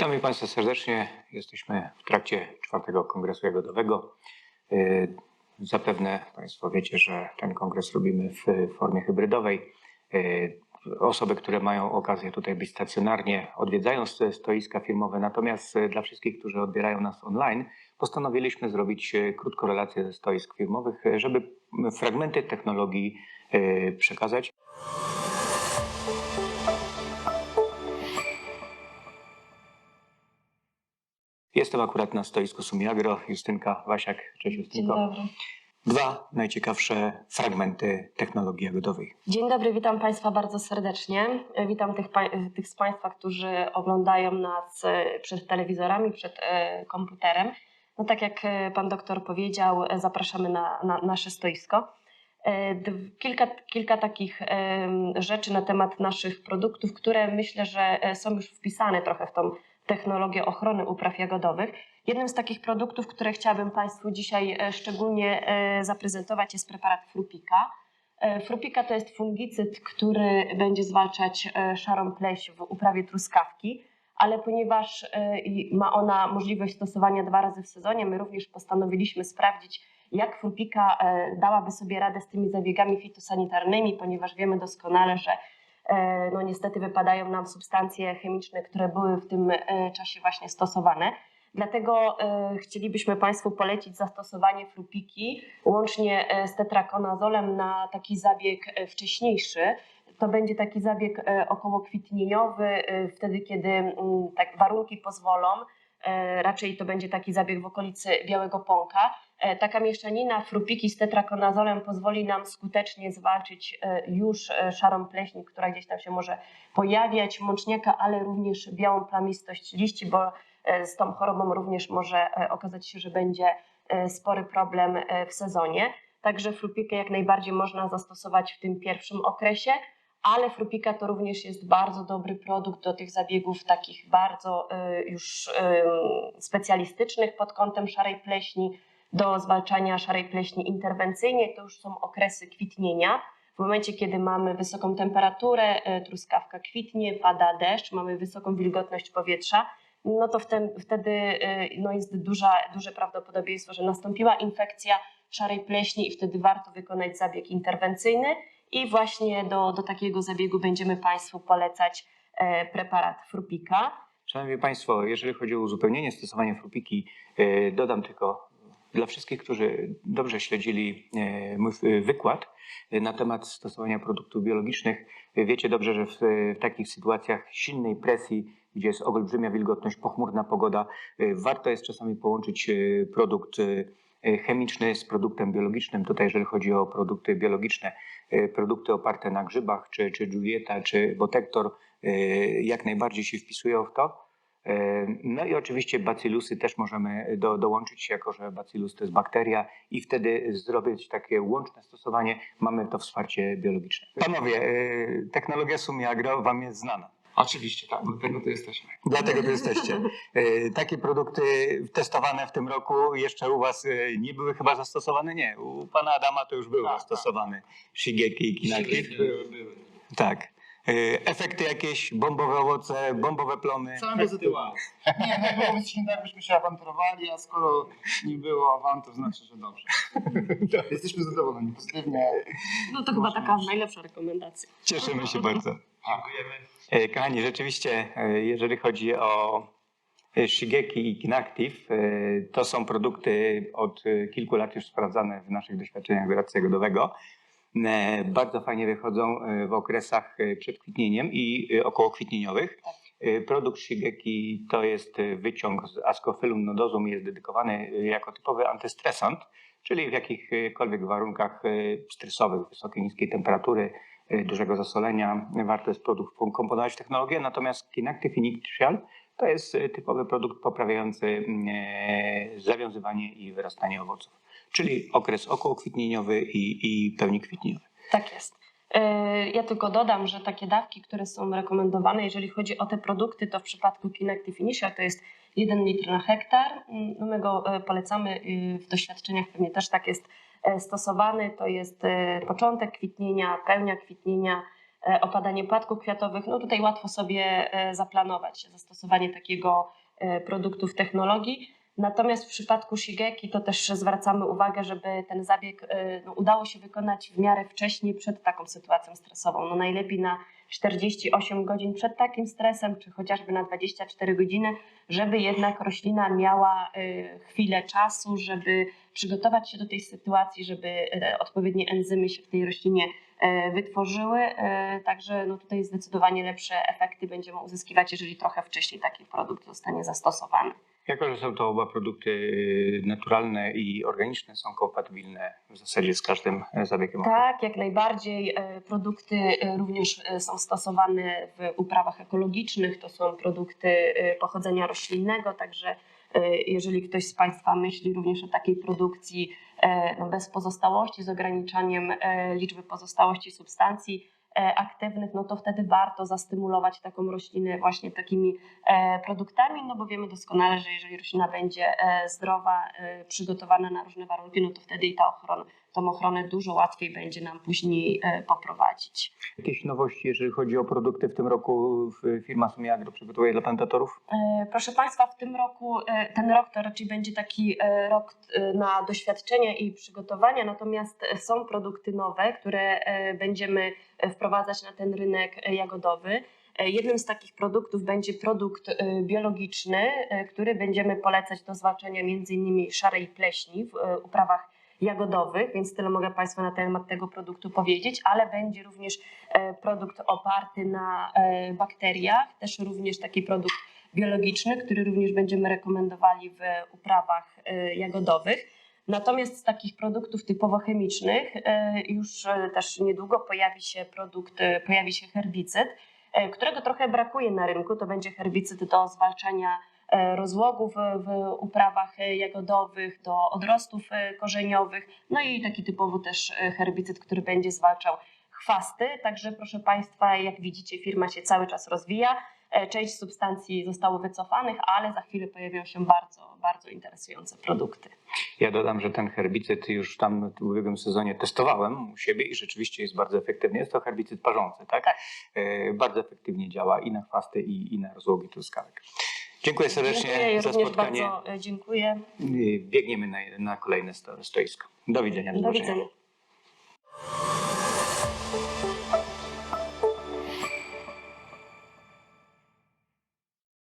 Witamy Państwa serdecznie. Jesteśmy w trakcie czwartego kongresu jagodowego. Yy, Zapewne Państwo wiecie, że ten kongres robimy w formie hybrydowej. Yy, Osoby, które mają okazję tutaj być stacjonarnie, odwiedzają st- stoiska firmowe. Natomiast yy, dla wszystkich, którzy odbierają nas online, postanowiliśmy zrobić krótką relację ze stoisk firmowych, yy, żeby fragmenty technologii przekazać. Jestem akurat na stoisku Sumiagro. Justynka Wasiak. Cześć Dzień Justynko. dobry. Dwa najciekawsze fragmenty technologii jagodowej. Dzień dobry, witam Państwa bardzo serdecznie. Witam tych, tych z Państwa, którzy oglądają nas e, przed telewizorami, przed e, komputerem. No tak jak e, Pan doktor powiedział, zapraszamy na, na nasze stoisko. Kilka, kilka takich rzeczy na temat naszych produktów, które myślę, że są już wpisane trochę w tą technologię ochrony upraw jagodowych. Jednym z takich produktów, które chciałabym Państwu dzisiaj e, szczególnie e, zaprezentować jest preparat Frupika. E, Frupika to jest fungicyd, który będzie zwalczać szarą pleś w uprawie truskawki, ale ponieważ ma ona możliwość stosowania dwa razy w sezonie, my również postanowiliśmy sprawdzić, jak Frupika dałaby sobie radę z tymi zabiegami fitosanitarnymi, ponieważ wiemy doskonale, że no niestety wypadają nam substancje chemiczne, które były w tym e, czasie właśnie stosowane. Dlatego e, chcielibyśmy Państwu polecić zastosowanie frupiki łącznie e, z tetrakonazolem na taki zabieg e, wcześniejszy. To będzie taki zabieg e, okołokwitnieniowy, e, wtedy kiedy mm, tak warunki pozwolą. E, Raczej to będzie taki zabieg w okolicy Białego Pąka. E, Taka mieszanina frupiki z tetrakonazolem pozwoli nam skutecznie zwalczyć e, już szarą pleśń, która gdzieś tam się może pojawiać, mączniaka, ale również białą plamistość liści, bo z tą chorobą również może okazać się, że będzie spory problem w sezonie. Także frupikę jak najbardziej można zastosować w tym pierwszym okresie, ale frupika to również jest bardzo dobry produkt do tych zabiegów takich bardzo e, już specjalistycznych pod kątem szarej pleśni, do zwalczania szarej pleśni interwencyjnie. To już są okresy kwitnienia. W momencie, kiedy mamy wysoką temperaturę, e, truskawka kwitnie, pada deszcz, mamy wysoką wilgotność powietrza, no to wtedy, e, no jest duża, duże prawdopodobieństwo, że nastąpiła infekcja szarej pleśni i wtedy warto wykonać zabieg interwencyjny. I właśnie do, do takiego zabiegu będziemy Państwu polecać e, preparat Frupika. Szanowni Państwo, jeżeli chodzi o uzupełnienie stosowania frupiki, e, dodam tylko dla wszystkich, którzy dobrze śledzili e, mój wykład na temat stosowania produktów biologicznych, wiecie dobrze, że w, w takich sytuacjach silnej presji, gdzie jest olbrzymia wilgotność, pochmurna pogoda, warto jest czasami połączyć produkt chemiczny z produktem biologicznym. Tutaj, jeżeli chodzi o produkty biologiczne, produkty oparte na grzybach, czy, czy Julieta, czy Botektor, e, jak najbardziej się wpisują w to. E, No i oczywiście bacilusy też możemy do, dołączyć, jako że bacillus to jest bakteria i wtedy zrobić takie łączne stosowanie. Mamy to wsparcie biologiczne. Panowie, e, technologia Sumiagro Wam jest znana. Oczywiście, tak, do tego tu jesteśmy. Dlatego tu jesteście. E, Takie produkty testowane w tym roku jeszcze u Was e, nie były chyba zastosowane? Nie, u Pana Adama to już były Tak, tak. zastosowane. Shigeki i Kinaki. Były, były. Tak. E, Efekty jakieś, bombowe owoce, bombowe plony. Same pozytywne. Nie, nie było być tak, byśmy się awanturowali, a skoro nie było awantur, znaczy, że dobrze. Jesteśmy zadowoleni, pozytywnie. No to chyba taka najlepsza rekomendacja. Cieszymy się bardzo. Dziękujemy. E, Kochani, rzeczywiście, e, jeżeli chodzi o Shigeki i Kinactive, to są produkty od kilku lat już sprawdzane w naszych doświadczeniach doradcy jagodowego. E, Bardzo fajnie wychodzą e, w okresach e, przed kwitnieniem i e, okołokwitnieniowych. E, Produkt Shigeki to jest wyciąg z Ascophyllum nodosum jest dedykowany jako typowy antystresant, czyli w jakichkolwiek warunkach stresowych, wysokiej, niskiej temperatury, dużego zasolenia, warto jest produkt komponować w technologię, natomiast Kinactive Initial to jest typowy produkt poprawiający mm, zawiązywanie i wyrastanie owoców, czyli okres okołokwitnieniowy i, i pełni kwitnieniowy. Tak jest. E, Ja tylko dodam, że takie dawki, które są rekomendowane, jeżeli chodzi o te produkty, to w przypadku Kinective Initial to jest 1 litr na hektar. No my go e, polecamy y, w doświadczeniach, pewnie też tak jest e, stosowany. To jest początek kwitnienia, pełnia kwitnienia, opadanie płatków kwiatowych. No tutaj łatwo sobie zaplanować zastosowanie takiego produktu w technologii. Natomiast w przypadku Shigeki to też zwracamy uwagę, żeby ten zabieg e, no, udało się wykonać w miarę wcześniej przed taką sytuacją stresową. No najlepiej na 48 godzin przed takim stresem, czy chociażby na 24 godziny, żeby jednak roślina miała e, chwilę czasu, żeby przygotować się do tej sytuacji, żeby e, odpowiednie enzymy się w tej roślinie wytworzyły. E, Także no tutaj zdecydowanie lepsze efekty będziemy uzyskiwać, jeżeli trochę wcześniej taki produkt zostanie zastosowany. Jako, że są to oba produkty y, naturalne i organiczne, są kompatybilne w zasadzie z każdym e, zabiegiem. Tak, jak najbardziej. E, Produkty e, również e, są stosowane w uprawach ekologicznych. To są produkty e, pochodzenia roślinnego, także e, jeżeli ktoś z Państwa myśli również o takiej produkcji e, no, bez pozostałości, z ograniczaniem e, liczby pozostałości substancji e, aktywnych, no to wtedy warto zastymulować taką roślinę właśnie takimi e, produktami, no bo wiemy doskonale, że jeżeli roślina będzie e, zdrowa, e, przygotowana na różne warunki, no to wtedy i ta ochrona, tą ochronę dużo łatwiej będzie nam później e, poprowadzić. Jakieś nowości, jeżeli chodzi o produkty w tym roku w- firma Sumia Agro przygotowuje dla plantatorów? E, Proszę Państwa, w tym roku, e, ten rok to raczej będzie taki rok na doświadczenia i przygotowania, natomiast są produkty nowe, które będziemy wprowadzać na ten rynek jagodowy. Jednym z takich produktów będzie produkt biologiczny, który będziemy polecać do zwalczania m.in. szarej pleśni w uprawach jagodowych, więc tyle mogę Państwu na temat tego produktu powiedzieć, ale będzie również e, produkt oparty na e, bakteriach, też również taki produkt biologiczny, który również będziemy rekomendowali w uprawach e, jagodowych. Natomiast z takich produktów typowo chemicznych już też niedługo pojawi się produkt, pojawi się herbicyd, którego trochę brakuje na rynku. To będzie herbicyd do zwalczania rozłogów e, w uprawach e, jagodowych, do odrostów e, korzeniowych, no i taki typowo też herbicyd, który będzie zwalczał chwasty. Także proszę Państwa, jak widzicie, firma się cały czas rozwija. Część substancji zostało wycofanych, ale za chwilę pojawią się bardzo, bardzo interesujące produkty. Ja dodam, że ten herbicyd już tam w ubiegłym sezonie testowałem u siebie i rzeczywiście jest bardzo efektywny. Jest to herbicyd parzący, tak? Tak. Bardzo efektywnie działa i na chwasty, i, i na rozłogi truskawek. Dziękuję serdecznie dziękuję, za spotkanie. bardzo e, dziękuję. Biegniemy na, na kolejne sto- stoisko. Do widzenia. Do zobaczenia. widzenia.